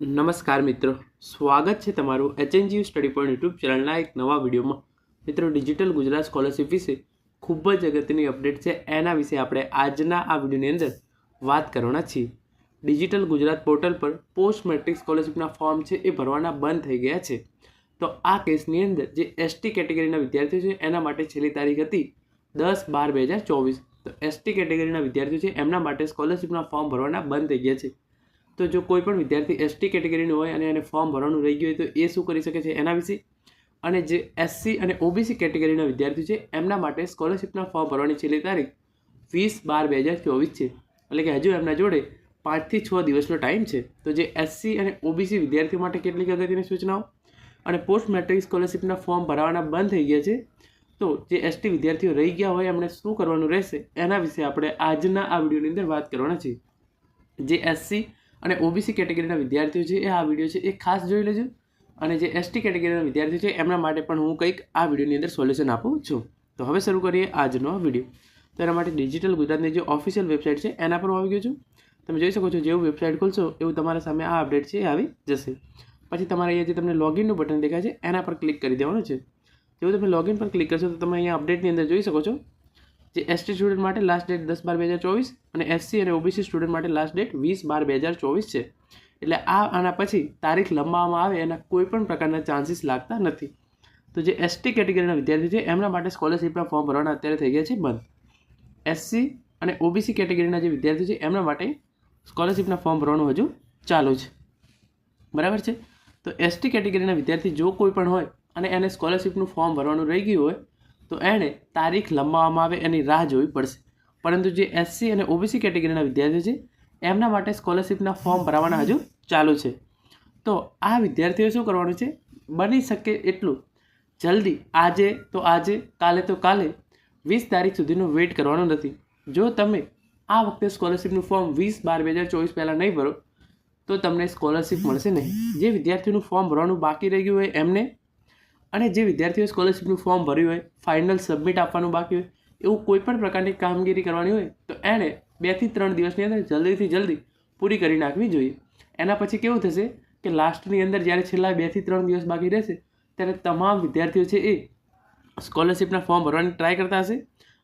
નમસ્કાર મિત્રો. સ્વાગત છે તમારું એચએનજી સ્ટડી પોઈન્ટ યુટ્યુબ ચેનલના એક નવા વિડીયોમાં. મિત્રો, ડિજિટલ ગુજરાત સ્કોલરશિપ વિશે ખૂબ જ અગત્યની અપડેટ છે. એના વિશે આપણે આજના આ વિડીયોની અંદર વાત કરવાના છીએ. ડિજિટલ ગુજરાત પોર્ટલ પર પોસ્ટ મેટ્રિક સ્કોલરશિપના ફોર્મ છે એ ભરવાના બંધ થઈ ગયા છે. તો આ કેસની અંદર જે એસટી કેટેગરીના વિદ્યાર્થીઓ છે, એના માટે છેલ્લી તારીખ હતી દસ બાર બે હજાર ચોવીસ. તો એસટી કેટેગરીના વિદ્યાર્થીઓ છે, એમના માટે સ્કોલરશિપના ફોર્મ ભરવાના બંધ થઈ ગયા છે. તો જો કોઈ પણ વિદ્યાર્થી એસટી કેટેગરીનું હોય અને એને ફોર્મ ભરવાનું રહી ગયું હોય તો એ શું કરી શકે છે એના વિશે? અને જે એસસી અને ઓબીસી કેટેગરીના વિદ્યાર્થીઓ છે, એમના માટે સ્કોલરશિપના ફોર્મ ભરવાની છેલ્લી તારીખ વીસ બાર બે હજાર ચોવીસ છે. એટલે કે હજુ એમના જોડે પાંચથી છ દિવસનો ટાઈમ છે. તો જે એસસી અને ઓબીસી વિદ્યાર્થીઓ માટે કેટલીક અગત્યની સૂચનાઓ? અને પોસ્ટ મેટ્રિક સ્કોલરશિપના ફોર્મ ભરવાના બંધ થઈ ગયા છે. તો જે એસટી વિદ્યાર્થીઓ રહી ગયા હોય એમણે શું કરવાનું રહેશે? એના વિશે આપણે આજના આ વિડીયોની અંદર વાત કરવાના છીએ. જે એસસી અને ઓબીસી કેટેગરીના વિદ્યાર્થીઓ છે, એ આ વીડિયો છે, એ ખાસ જોઈ લેજો. અને જે એસટી કેટેગરીના વિદ્યાર્થીઓ છે, એમના માટે પણ હું કંઈક આ વિડીયોની અંદર સોલ્યુશન આપું છું. તો હવે શરૂ કરીએ આજનો વીડિયો તો એના માટે ડિજિટલ ગુજરાતની જે ઓફિશિયલ વેબસાઇટ છે, એના પર હું આવી ગયો છું. તમે જોઈ શકો છો, જેવું વેબસાઇટ ખોલશો, એવું તમારા સામે આ અપડેટ છે એ આવી જશે. પછી તમારે અહીંયા જે તમને લોગિનનું બટન દેખાય છે, એના પર ક્લિક કરી દેવાનું છે. જેવું તમે લોગિન પર ક્લિક કરશો, તો તમે અહીંયા અપડેટની અંદર જોઈ શકો છો. જે એસટી સ્ટુડન્ટ માટે લાસ્ટ ડેટ દસ બાર બે હજાર ચોવીસ અને એસસી અને ઓબીસી સ્ટુડન્ટ માટે લાસ્ટ ડેટ વીસ બાર બે હજાર ચોવીસ છે. એટલે આ આના પછી તારીખ લંબાવવામાં આવે એના કોઈ પણ પ્રકારના ચાન્સીસ લાગતા નથી. તો જે એસટી કેટેગરીના વિદ્યાર્થી છે, એમના માટે સ્કોલરશિપના ફોર્મ ભરવાના અત્યારે થઈ ગયા છે, બંધ. એસસી અને ઓબીસી કેટેગરીના જે વિદ્યાર્થીઓ છે, એમના માટે સ્કોલરશિપના ફોર્મ ભરવાનું હજુ ચાલુ છે. બરાબર છે? તો એસટી કેટેગરીના વિદ્યાર્થી જો કોઈ પણ હોય અને એને સ્કોલરશિપનું ફોર્મ ભરવાનું રહી ગયું હોય તો એણે તારીખ લંબાવવામાં આવે એની રાહ જોવી પડશે. પરંતુ જે એસસી અને ઓબીસી કેટેગરીના વિદ્યાર્થીઓ છે, એમના માટે સ્કોલરશિપના ફોર્મ ભરાવાના હજુ ચાલુ છે. તો આ વિદ્યાર્થીઓ શું કરવાનું છે? બની શકે એટલું. જલ્દી, આજે તો આજે, કાલે તો કાલે, વીસ તારીખ સુધીનું વેઇટ કરવાનું નથી. જો તમે આ વખતે સ્કોલરશિપનું ફોર્મ વીસ બાર બે હજાર ચોવીસ પહેલાં નહીં ભરો, તો તમને સ્કોલરશિપ મળશે નહીં. જે વિદ્યાર્થીઓનું ફોર્મ ભરવાનું બાકી રહી ગયું હોય એમને અને જે વિદ્યાર્થીઓએ સ્કોલરશિપનું ફોર્મ ભર્યું હોય ફાઇનલ સબમિટ આપવાનું બાકી હોય, એવું કોઈ પણ પ્રકારની કામગીરી કરવાની હોય, તો એણે બેથી ત્રણ દિવસની અંદર જલ્દીથી જલ્દી પૂરી કરી નાખવી જોઈએ. એના પછી કેવું થશે કે લાસ્ટની અંદર જ્યારે છેલ્લા બેથી ત્રણ દિવસ બાકી રહેશે, ત્યારે તમામ વિદ્યાર્થીઓ છે એ સ્કોલરશિપના ફોર્મ ભરવાની ટ્રાય કરતા હશે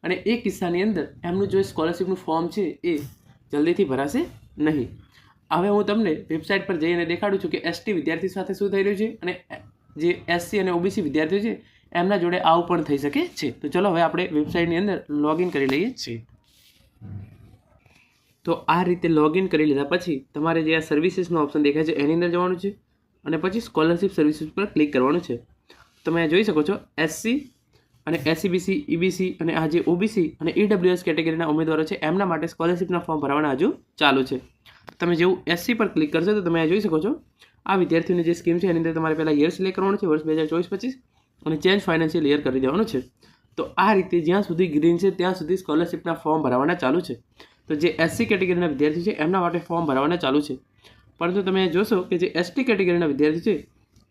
અને એ કિસ્સાની અંદર એમનું જો સ્કોલરશિપનું ફોર્મ છે એ જલ્દીથી ભરાશે નહીં. હવે હું તમને વેબસાઇટ પર જઈને દેખાડું છું કે એસટી વિદ્યાર્થી સાથે શું થઈ રહ્યું છે અને જે એસસી અને ઓબીસી વિદ્યાર્થીઓ છે, એમના જોડે આવું પણ થઈ શકે છે. તો ચલો હવે આપણે વેબસાઇટની અંદર લોગિન કરી લઈએ છીએ. તો આ રીતે લોગિન કરી લીધા પછી તમારે જે આ સર્વિસીસનો ઓપ્શન દેખાય છે, એની અંદર જવાનું છે અને પછી સ્કોલરશિપ સર્વિસીસ પર ક્લિક કરવાનું છે. તમે જોઈ શકો છો એસસી અને એસસીબીસી ઈબીસી અને આ જે ઓબીસી અને ઈડબ્લ્યુએસ કેટેગરીના ઉમેદવારો છે, એમના માટે સ્કોલરશિપના ફોર્મ ભરવાના હજુ ચાલુ છે. તમે જેવું એસસી પર ક્લિક કરશો તો તમે જોઈ શકો છો આ વિદ્યાર્થીઓની જે સ્કીમ છે, એની અંદર તમારે પહેલાં યર સિલેક્ટ કરવાનું છે, વર્ષ બે હજાર ચોવીસ પચીસ અને ચેન્જ ફાઇનાન્શિયલ યર કરી દેવાનું છે. તો આ રીતે જ્યાં સુધી ગ્રીન છે, ત્યાં સુધી સ્કોલરશિપના ફોર્મ ભરાવાના ચાલુ છે. તો જે એસસી કેટેગરીના વિદ્યાર્થી છે, એમના માટે ફોર્મ ભરાવાના ચાલુ છે. પરંતુ તમે જોશો કે જે એસટી કેટેગરીના વિદ્યાર્થી છે,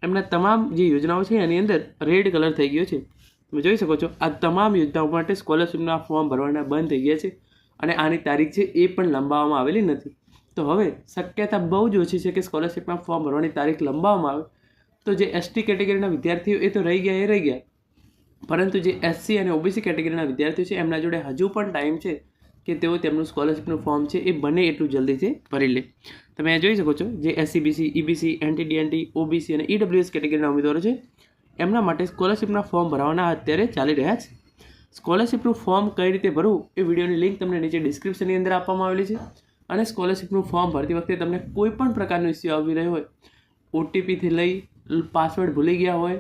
એમના તમામ જે યોજનાઓ છે, એની અંદર રેડ કલર થઈ ગયો છે. તમે જોઈ શકો છો, આ તમામ યોજનાઓ માટે સ્કોલરશિપના ફોર્મ ભરવાના બંધ થઈ ગયા છે અને આની તારીખ છે, એ પણ લંબાવવામાં આવેલી નથી. તો હવે શક્યતા બહુ જ ઓછી છે કે સ્કોલરશિપમાં ફોર્મ ભરવાની તારીખ લંબાવવામાં આવે. તો જે એસટી કેટેગરીના વિદ્યાર્થીઓ એ તો રહી ગયા, એ રહી ગયા. પરંતુ જે એસસી અને ઓબીસી કેટેગરીના વિદ્યાર્થીઓ છે, એમના જોડે હજુ પણ ટાઈમ છે કે તેઓ તેમનું સ્કોલરશિપનું ફોર્મ છે, એ બને એટલું જલ્દીથી ભરી લે. તમે જોઈ શકો છો, જે એસસીબીસી ઈબીસી એનટીડીએનટી ઓબીસી અને ઈડબ્લ્યુએસ કેટેગરીના ઉમેદવારો છે, એમના માટે સ્કોલરશિપના ફોર્મ ભરવાના અત્યારે ચાલી રહ્યા છે. સ્કોલરશિપનું ફોર્મ કઈ રીતે ભરવું એ વિડીયોની લિંક તમને નીચે ડિસ્ક્રિપ્શનની અંદર આપવામાં આવેલી છે. અને સ્કોલરશિપનું ફોર્મ ભરતી વખતે તમને કોઈ પણ પ્રકારનો ઇસ્યુ આવી રહ્યો હોય ઓટીપીથી લઈ પાસવર્ડ ભૂલી ગયા હોય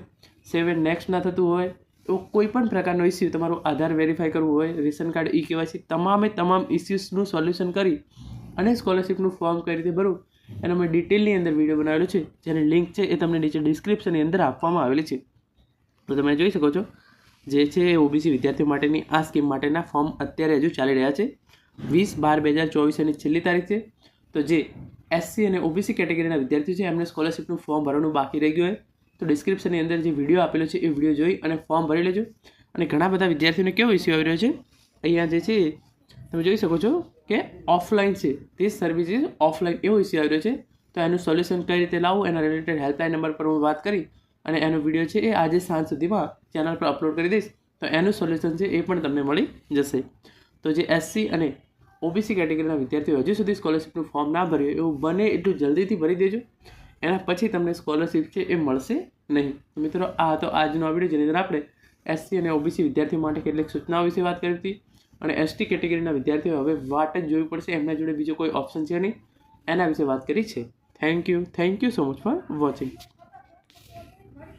સેવન નેક્સ્ટ ના થતું હોય તો કોઈ પણ પ્રકારનો ઇસ્યુ તમારું આધાર વેરીફાઈ કરવું હોય, રેશન કાર્ડ ઈ કેવાયસી તમામે તમામ ઇસ્યુઝનું સોલ્યુશન કરી અને સ્કોલરશિપનું ફોર્મ કઈ રીતે ભરવું એનો મેં ડિટેલની અંદર વીડિયો બનાવેલો છે, જેની લિંક છે એ તમને નીચે ડિસ્ક્રિપ્શનની અંદર આપવામાં આવેલી છે. તો તમે જોઈ શકો છો, જે છે ઓબીસી વિદ્યાર્થીઓ માટેની આ સ્કીમ માટેના ફોર્મ અત્યારે હજુ ચાલી રહ્યા છે. વીસ બાર બે હજાર ચોવીસની છેલ્લી તારીખ છે. તો જે એસસી અને ઓબીસી કેટેગરીના વિદ્યાર્થીઓ છે, એમને સ્કોલરશિપનું ફોર્મ ભરવાનું બાકી રહી ગયું હોય. તો ડિસ્ક્રિપ્શનની અંદર જે વીડિયો આપેલો છે, એ વીડિયો જોઈ અને ફોર્મ ભરી લેજો. અને ઘણા બધા વિદ્યાર્થીઓને કેવો ઇસ્યુ આવી રહ્યો છે? અહીંયા જે છે, તમે જોઈ શકો છો કે ઓફલાઈન છે. તે સર્વિસીસ ઓફલાઈન એવો ઇસ્યુ આવી રહ્યો છે. તો એનું સોલ્યુશન કઈ રીતે લાવવું, એના રિલેટેડ હેલ્પલાઇન નંબર પર હું વાત કરી અને એનો વીડિયો છે એ આજે સાંજ સુધીમાં ચેનલ પર અપલોડ કરી દઈશ. તો એનું સોલ્યુશન છે એ પણ તમને મળી જશે. તો જે એસસી અને ઓબીસી કેટેગરીના વિદ્યાર્થીઓ હજુ સુધી સ્કોલરશિપનું ફોર્મ ના ભર્યું એવું બને એટલું જલ્દીથી ભરી દેજો. એના પછી તમને સ્કોલરશિપ છે એ મળશે નહીં. મિત્રો, આ હતો આજનો આ વીડિયો, જેની અંદર આપણે એસસી અને ઓબીસી વિદ્યાર્થીઓ માટે કેટલીક સૂચનાઓ વિશે વાત કરી હતી. અને એસટી કેટેગરીના વિદ્યાર્થીઓ હવે વાટ જ જોવી પડશે, એમના જોડે બીજો કોઈ ઓપ્શન છે નહીં. એના વિશે વાત કરી છે. Thank you thank you so much for watching